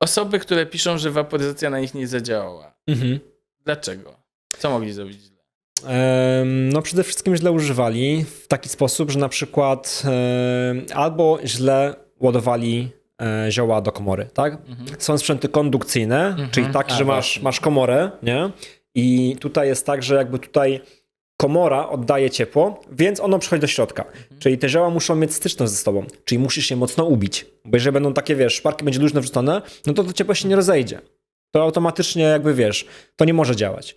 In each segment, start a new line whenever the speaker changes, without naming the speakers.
Osoby, które piszą, że waporyzacja na nich nie zadziałała.
Mhm.
Dlaczego? Co mogli zrobić źle?
No przede wszystkim źle używali w taki sposób, że na przykład albo źle ładowali e, zioła do komory, tak? Są sprzęty kondukcyjne, czyli tak,
A,
że masz, masz komorę, nie? I tutaj jest tak, że jakby tutaj komora oddaje ciepło, więc ono przychodzi do środka. Czyli te zioła muszą mieć styczność ze sobą, czyli musisz je mocno ubić. Bo jeżeli będą takie, wiesz, szparki będzie luźno wrzucone, no to to ciepło się nie rozejdzie. To automatycznie jakby, wiesz, to nie może działać.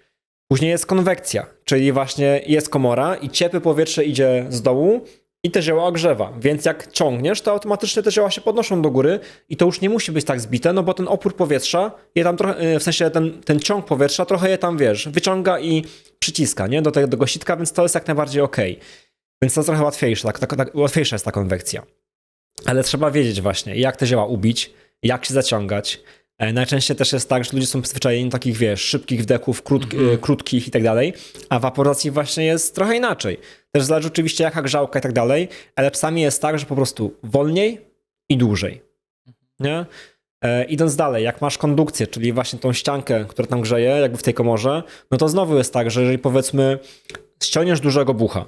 Później jest konwekcja, czyli właśnie jest komora i ciepłe powietrze idzie z dołu i te zioła ogrzewa. Więc jak ciągniesz, to automatycznie te zioła się podnoszą do góry i to już nie musi być tak zbite, no bo ten opór powietrza je tam trochę, e, w sensie ten, ten ciąg powietrza trochę je tam, wiesz, wyciąga i przyciska, nie, do tego gositka, więc to jest jak najbardziej ok. Więc to trochę łatwiejsze, tak, tak, tak, łatwiejsza jest ta konwekcja. Ale trzeba wiedzieć właśnie, jak te zioła ubić, jak się zaciągać. E, Najczęściej też jest tak, że ludzie są przyzwyczajeni do takich, wiesz, szybkich wdechów, krótk, e, krótkich i tak dalej, a w waporyzacji właśnie jest trochę inaczej. Też zależy oczywiście jaka grzałka i tak dalej, ale czasami jest tak, że po prostu wolniej i dłużej. Nie? E, idąc dalej, jak masz kondukcję, czyli właśnie tą ściankę, która tam grzeje, jakby w tej komorze, no to znowu jest tak, że jeżeli powiedzmy ściągniesz dużego bucha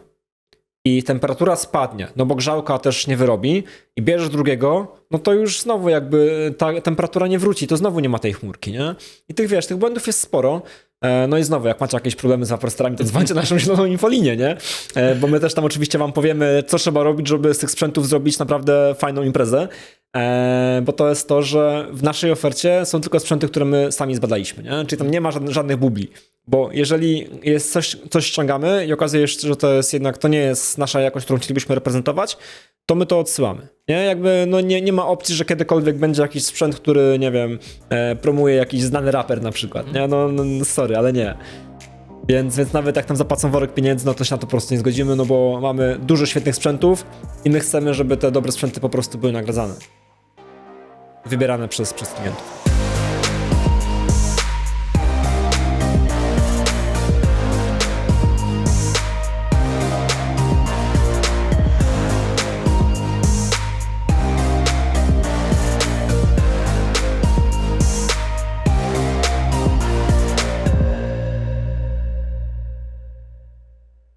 i temperatura spadnie, no bo grzałka też nie wyrobi i bierzesz drugiego, no to już znowu jakby ta temperatura nie wróci, to znowu nie ma tej chmurki, nie? I tych, wiesz, tych błędów jest sporo. E, No i znowu, jak macie jakieś problemy z waporsterami, to dzwońcie na naszą zieloną infolinię, nie? E, Bo my też tam oczywiście wam powiemy, co trzeba robić, żeby z tych sprzętów zrobić naprawdę fajną imprezę. E, Bo to jest to, że w naszej ofercie są tylko sprzęty, które my sami zbadaliśmy, nie? Czyli tam nie ma żadnych, bubli. Bo jeżeli jest coś, coś ściągamy i okazuje się, że to jest jednak, to nie jest nasza jakość, którą chcielibyśmy reprezentować, to my to odsyłamy. Nie? Jakby no nie, nie ma opcji, że kiedykolwiek będzie jakiś sprzęt, który, nie wiem, e, promuje jakiś znany raper na przykład. Nie? No, no, no sorry, ale nie. Więc, więc nawet jak tam zapłacą worek pieniędzy, no to się na to po prostu nie zgodzimy, no bo mamy dużo świetnych sprzętów i my chcemy, żeby te dobre sprzęty po prostu były nagradzane. Wybierane przez, przez klientów.